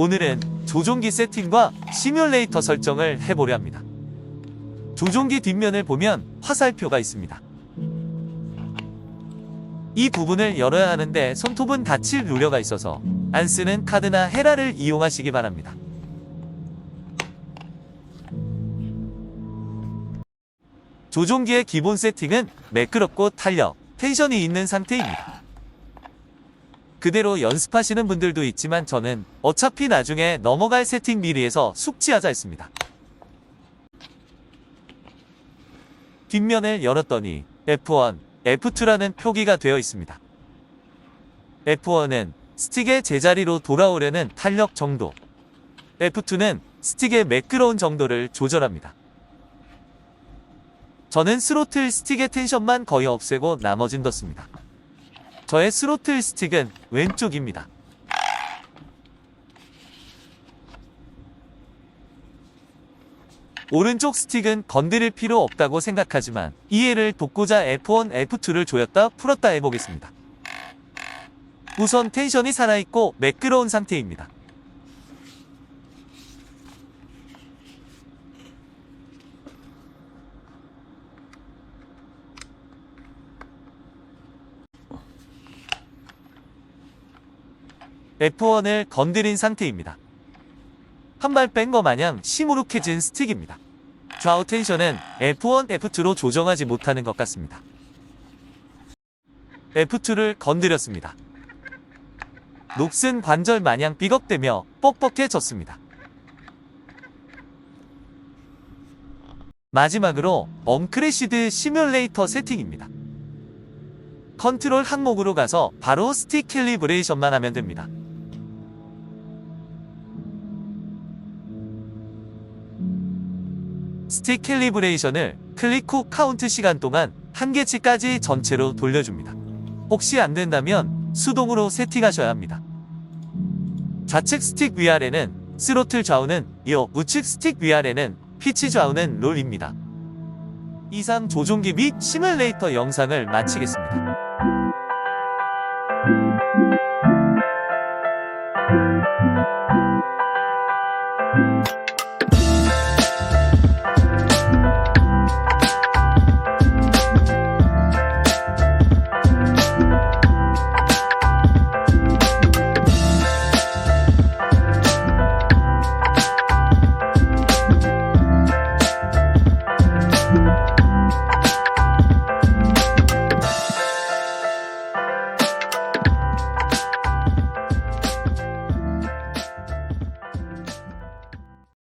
오늘은 조종기 세팅과 시뮬레이터 설정을 해보려 합니다. 조종기 뒷면을 보면 화살표가 있습니다. 이 부분을 열어야 하는데 손톱은 닫힐 우려가 있어서 안 쓰는 카드나 헤라를 이용하시기 바랍니다. 조종기의 기본 세팅은 매끄럽고 탄력, 텐션이 있는 상태입니다. 그대로 연습하시는 분들도 있지만 저는 어차피 나중에 넘어갈 세팅 미리해서 숙지하자 했습니다. 뒷면을 열었더니 F1, F2라는 표기가 되어 있습니다. F1은 스틱의 제자리로 돌아오려는 탄력 정도, F2는 스틱의 매끄러운 정도를 조절합니다. 저는 스로틀 스틱의 텐션만 거의 없애고 나머진 뒀습니다. 저의 스로틀 스틱은 왼쪽입니다. 오른쪽 스틱은 건드릴 필요 없다고 생각하지만 이해를 돕고자 F1, F2를 조였다 풀었다 해보겠습니다. 우선 텐션이 살아있고 매끄러운 상태입니다. F1을 건드린 상태입니다. 한 발 뺀 거 마냥 시무룩해진 스틱입니다. 좌우 텐션은 F1, F2로 조정하지 못하는 것 같습니다. F2를 건드렸습니다. 녹슨 관절 마냥 삐걱대며 뻑뻑해졌습니다. 마지막으로 엉크래시드 시뮬레이터 세팅입니다. 컨트롤 항목으로 가서 바로 스틱 캘리브레이션만 하면 됩니다. 스틱 캘리브레이션을 클릭 후 카운트 시간 동안 한 개치까지 전체로 돌려줍니다. 혹시 안 된다면 수동으로 세팅하셔야 합니다. 좌측 스틱 위아래는 스로틀 좌우는 이어 우측 스틱 위아래는 피치 좌우는 롤입니다. 이상 조종기 및 시뮬레이터 영상을 마치겠습니다.